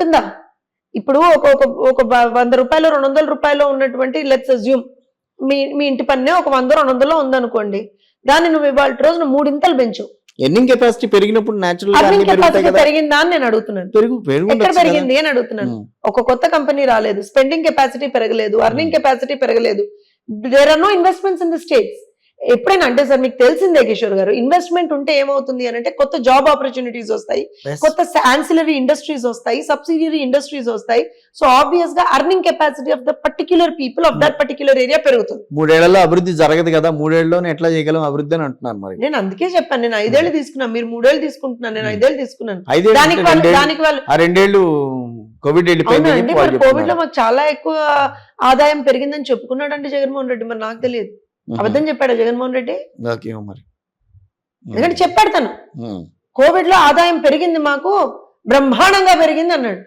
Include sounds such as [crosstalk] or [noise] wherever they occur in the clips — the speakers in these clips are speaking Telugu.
ఉంటుందా? ఇప్పుడు ఒక ఒక వంద రూపాయలు రెండు వందల రూపాయలు ఉన్నటువంటి లెట్స్ అజ్యూమ్ మీ మీ ఇంటి పన్నే ఒక వంద రెండు వందలో ఉందనుకోండి దాన్ని నువ్వు ఇవాళ రోజున మూడింతలు పెంచు. ఎర్నింగ్ కెపాసిటీ పెరిగినప్పుడు న్యాచురల్ పెరిగిందా అని నేను అడుగుతున్నాను. ఎక్కడ పెరిగింది అని అడుగుతున్నాను. ఒక కొత్త కంపెనీ రాలేదు స్పెండింగ్ కెపాసిటీ పెరగలేదు అర్నింగ్ కెపాసిటీ పెరగలేదు. There are no investments in the states ఎప్పుడైనా అంటే సార్ మీకు తెలిసిందే కిషోర్ గారు ఇన్వెస్ట్మెంట్ ఉంటే ఏమవుతుంది అని అంటే కొత్త జాబ్ ఆపర్చునిటీస్ వస్తాయి. కొత్త ఆన్సిలరీ ఇండస్ట్రీస్ వస్తాయి సబ్సిడియరీ ఇండస్ట్రీస్ వస్తాయి సో ఆబ్వియస్గా earning capacity of the particular people of that particular area పెరుగుతుంది మూడేళ్ళలో అభివృద్ధి జరగదు కదా మూడేళ్ళలో ఎట్లా చేయగలం అభివృద్ధి అని అంటున్నారు మరి నేను అందుకే చెప్పాను నేను ఐదేళ్ళు తీసుకున్నాను మీరు మూడేళ్ళు తీసుకుంటున్నాను నేను Hmm. ఐదేళ్ళు తీసుకున్నాను దానికి వాళ్ళు దానికి వాళ్ళు రెండేళ్ళు కోవిడ్ కోవిడ్లో. మాకు చాలా ఎక్కువ ఆదాయం పెరిగిందని చెప్పుకున్నాడు అంటే జగన్మోహన్ రెడ్డి మరి నాకు తెలియదు అబద్ధం చెప్పాడు జగన్మోహన్ రెడ్డి? ఓకే మరి. ఎందుకంటే చెప్పాడు తను. కోవిడ్లో ఆదాయం పెరిగింది మాకు బ్రహ్మాండంగా పెరిగింది అన్నాడు.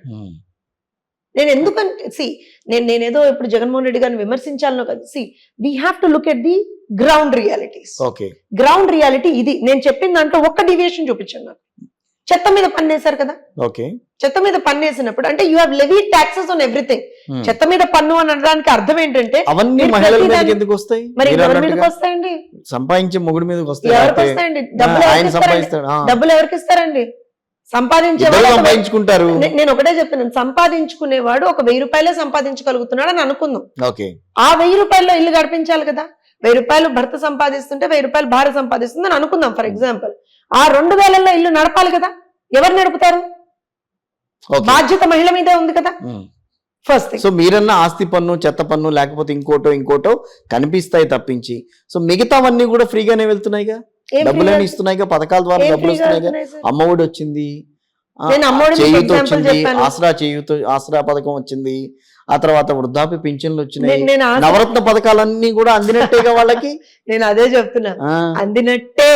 నేను ఎందుకంటే సి నేను నేనేదో ఇప్పుడు జగన్మోహన్ రెడ్డి గారిని విమర్శించాలనో కదా see we have to look at the ground realities okay ground reality ఇది. నేను చెప్పిన దాంట్లో ఒక్క డివియేషన్ చూపించాను నాకు. చెత్త మీద పన్నేశారు కదా? ఓకే. చెత్త మీద పన్నేసినప్పుడు అంటే you have levy taxes on everything. చెత్త మీద పన్ను అని అనడానికి అర్థం ఏంటంటే అవన్నీ మహిళల ఎందుకు వస్తాయి? మరి ఎవరి మీదకి వస్తాయండి సంపాదించే మొగుడు మీదకి వస్తాయి ఎవరికి వస్తాయండి? డబ్బులు. డబ్బులు ఎవరికి ఇస్తారండి? సంపాదించే సంపాదించుకుంటారు. నేను ఒకటే చెప్తున్నాను. సంపాదించుకునేవాడు ఒక వెయ్యి రూపాయలే సంపాదించగలుగుతున్నాడు అని అనుకుందాం. ఓకే. ఆ వెయ్యి రూపాయల్లో ఇల్లు గడిపించాలి కదా? వెయ్యి రూపాయలు భర్త సంపాదిస్తుంటే వెయ్యి రూపాయలు భార్య సంపాదిస్తుంది అని అనుకుందాం ఫర్ ఎగ్జాంపుల్ ఆ రెండు వేలల్లో ఇల్లు నడపాలి కదా. ఎవరు నడుపుతారు? బాధ్యత మహిళ మీదే ఉంది కదా. ఫస్ట్ సో మీరన్న ఆస్తి పన్ను చెత్త పన్ను లేకపోతే ఇంకోటో ఇంకోటో కనిపిస్తాయి తప్పించి. సో మిగతావన్నీ కూడా ఫ్రీగానే వెళ్తున్నాయిగా? డబ్బులని ఇస్తున్నాయిగా? పథకాల ద్వారా డబ్బులు అమ్మఒడి వచ్చింది. మీకు చేయూత example వచ్చింది. ఆసరా చేయూత ఆసరా పథకం వచ్చింది. ఆ తర్వాత వృద్ధాప్య పింఛన్లు వచ్చినాయి. నవరత్న పథకాలన్నీ కూడా అందినట్టేగా వాళ్ళకి? [laughs] నేను అదే చెప్తున్నా. అందినట్టే.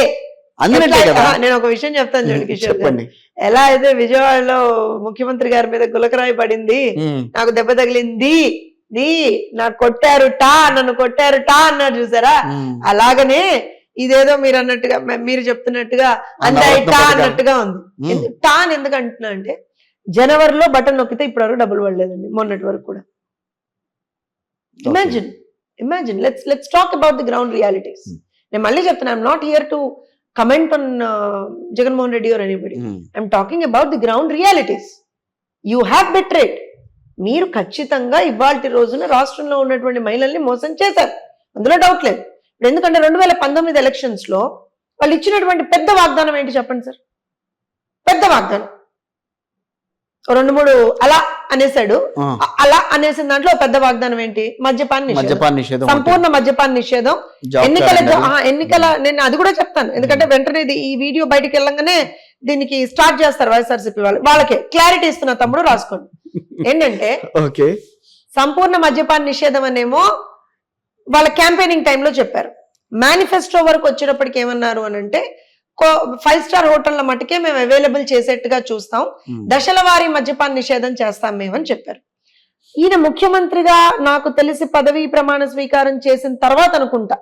కదా. నేను ఒక విషయం చెప్తాను చూడండి కిషోర్ ఎలా అయితే విజయవాడలో ముఖ్యమంత్రి గారి మీద గులకరాయి పడింది నాకు దెబ్బ తగిలింది ది నాకు కొట్టారు టా నన్ను కొట్టారు టా అన్నారు చూసారా. అలాగనే ఇదేదో మీరు అన్నట్టుగా మీరు చెప్తున్నట్టుగా టా. అన్నట్టుగా ఉంది. టా అని ఎందుకు అంటున్నా అంటే జనవరిలో బటన్ నొక్కితే ఇప్పటి వరకు డబ్బులు పడలేదండి మొన్నటి వరకు కూడా. Imagine imagine let's let's talk about the ground realities. నేను మళ్ళీ చెప్తున్నా I'm not here to comment on Jaganmohan Reddy or anybody um, I'm talking about the ground realities you have betrayed మీరు ఖచ్చితంగా ఇవాళ రోజున రాష్ట్రంలో ఉన్నటువంటి మహిళల్ని మోసం చేశారు. అందులో డౌట్ లేదు. ఇప్పుడు ఎందుకంటే రెండు వేల పంతొమ్మిది ఎలక్షన్స్లో వాళ్ళు ఇచ్చినటువంటి పెద్ద వాగ్దానం ఏంటి చెప్పండి సార్? పెద్ద వాగ్దానం. రెండు మూడు అలా అనేసాడు అలా అనేసిన దాంట్లో పెద్ద వాగ్దానం ఏంటి? మద్యపాన నిషేధం. మద్యపాన నిషేధం సంపూర్ణ మద్యపాన నిషేధం. ఎన్నికల ఎన్నికల నేను అది కూడా చెప్తాను. ఎందుకంటే వెంటనే ఈ వీడియో బయటికి వెళ్ళంగానే దీనికి స్టార్ట్ చేస్తారు వైఎస్ఆర్సీపీ వాళ్ళు. వాళ్ళకే క్లారిటీ ఇస్తున్న తమ్ముడు రాసుకోండి. ఏంటంటే ఓకే. సంపూర్ణ మద్యపాన నిషేధం అనేమో వాళ్ళ క్యాంపెయినింగ్ టైంలో చెప్పారు. మేనిఫెస్టో వరకు వచ్చేటప్పటికి ఏమన్నారు అని అంటే ఫైవ్ స్టార్ హోటళ్ళ మటుకే మేము అవైలబుల్ చేసేట్టుగా చూస్తాం. దశల వారీ మద్యపాన నిషేధం చేస్తాం మేమని చెప్పారు. ఈయన ముఖ్యమంత్రిగా నాకు తెలిసి పదవీ ప్రమాణ స్వీకారం చేసిన తర్వాత అనుకుంటా.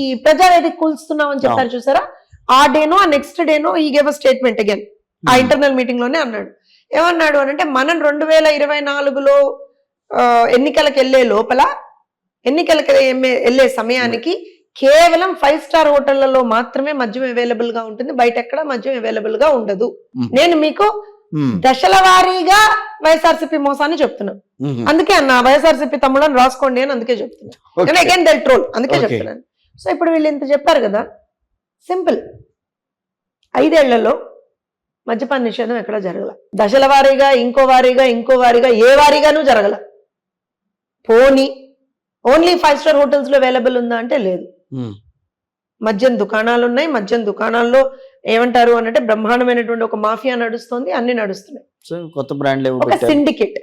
ఈ ప్రజావేదిక కూల్స్తున్నామని చెప్పారు చూసారా? ఆ డేనో ఆ నెక్స్ట్ డేనో ఈ గేవ్ స్టేట్మెంట్ అగైన్ ఆ ఇంటర్నల్ మీటింగ్లోనే అన్నాడు. ఏమన్నాడు అని అంటే మనం రెండు వేల ఇరవై నాలుగులో ఎన్నికలకు వెళ్ళే లోపల ఎన్నికలకు వెళ్ళే సమయానికి కేవలం ఫైవ్ స్టార్ హోటళ్ళలో మాత్రమే మద్యం అవైలబుల్గా ఉంటుంది. బయట ఎక్కడ మద్యం అవైలబుల్గా ఉండదు. నేను మీకు దశల వారీగా వైఎస్ఆర్సీపీ మోసాన్ని చెప్తున్నాను అందుకే అన్న వైఎస్ఆర్సీపీ తమ్ముడని రాసుకోండి అని అందుకే చెప్తున్నాను అగైన్ దెల్ ట్రోల్ అందుకే. చెప్తున్నాను సో ఇప్పుడు వీళ్ళు ఇంత చెప్పారు కదా. సింపుల్ ఐదేళ్ళలో మద్యపాన నిషేధం ఎక్కడ జరగల. దశల వారీగా ఇంకో వారీగా ఇంకో వారీగా ఏ వారీగానూ జరగల. పోనీ ఓన్లీ ఫైవ్ స్టార్ హోటల్స్లో అవైలబుల్ ఉందా అంటే లేదు. మద్యం దుకాణాలు ఉన్నాయి మద్యం దుకాణాల్లో ఏమంటారు అని అంటే బ్రహ్మాండమైనటువంటి ఒక మాఫియా నడుస్తుంది. అన్ని నడుస్తున్నాయి. కొత్త బ్రాండ్లు ఏవో ఒక సిండికేట్.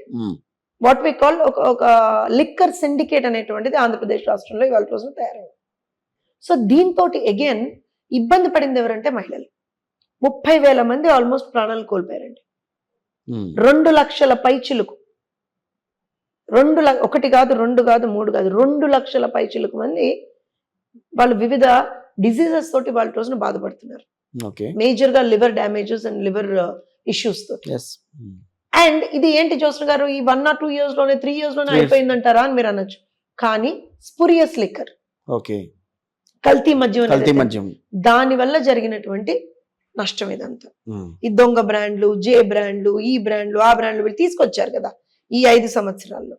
వాట్ వి కాల్ ఒక ఒక లిక్కర్ సిండికేట్ అనేటువంటిది ఆంధ్రప్రదేశ్ రాష్ట్రంలో ఇవాళ రోజున తయారైంది. సో దీంతో అగైన్ ఇబ్బంది పడింది ఎవరంటే మహిళలు. ముప్పై వేల మంది ఆల్మోస్ట్ ప్రాణాలు కోల్పోయారండి. రెండు లక్షల పైచిలుకు. రెండు ల- ఒకటి కాదు రెండు కాదు మూడు కాదు రెండు లక్షల పైచిలుకు మంది వాళ్ళు వివిధ డిసీజెస్ తోటి వాళ్ళ రోజున బాధపడుతున్నారు. మేజర్గా liver damages and liver issues తోటి. అండ్ ఇది ఏంటి జోసన్ గారు? ఈ వన్ ఆర్ టూ ఇయర్స్లోనే త్రీ ఇయర్స్లోనే. అయిపోయిందంటారా అని మీరు అనొచ్చు. కానీ స్పురియస్ లిక్కర్ ఓకే కల్తీ మద్యం కల్తీ మద్యం. దాని వల్ల జరిగినటువంటి నష్టం ఇదంతా. ఉమ్, ఈ దొంగ బ్రాండ్లు జే బ్రాండ్లు ఈ బ్రాండ్లు ఆ బ్రాండ్లు వీళ్ళు తీసుకొచ్చారు కదా ఈ ఐదు సంవత్సరాల్లో.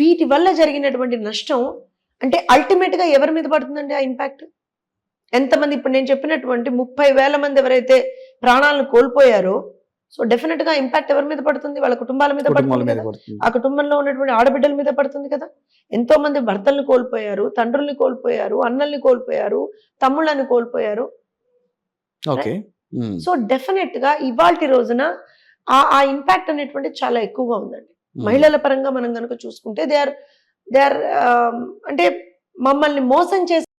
వీటి వల్ల జరిగినటువంటి నష్టం అంటే అల్టిమేట్గా ఎవరి మీద పడుతుందండి ఆ ఇంపాక్ట్ ఎంతమంది ఇప్పుడు నేను చెప్పినటువంటి ముప్పై వేల మంది ఎవరైతే ప్రాణాలను కోల్పోయారో సో డెఫినెట్గా ఇంపాక్ట్ ఎవరి మీద పడుతుంది? వాళ్ళ కుటుంబాల మీద పడుతుంది ఆ కుటుంబంలో ఉన్నటువంటి ఆడబిడ్డల మీద పడుతుంది కదా. ఎంతో మంది భర్తల్ని కోల్పోయారు తండ్రుల్ని కోల్పోయారు అన్నల్ని కోల్పోయారు తమ్ముళ్ళని కోల్పోయారు. సో డెఫినెట్గా ఇవాళ రోజున ఆ ఇంపాక్ట్ అనేటువంటి చాలా ఎక్కువగా ఉందండి. ఉమ్, మహిళల పరంగా మనం కనుక చూసుకుంటే they are they are um, అంటే మమ్మల్ని మోసం చేసి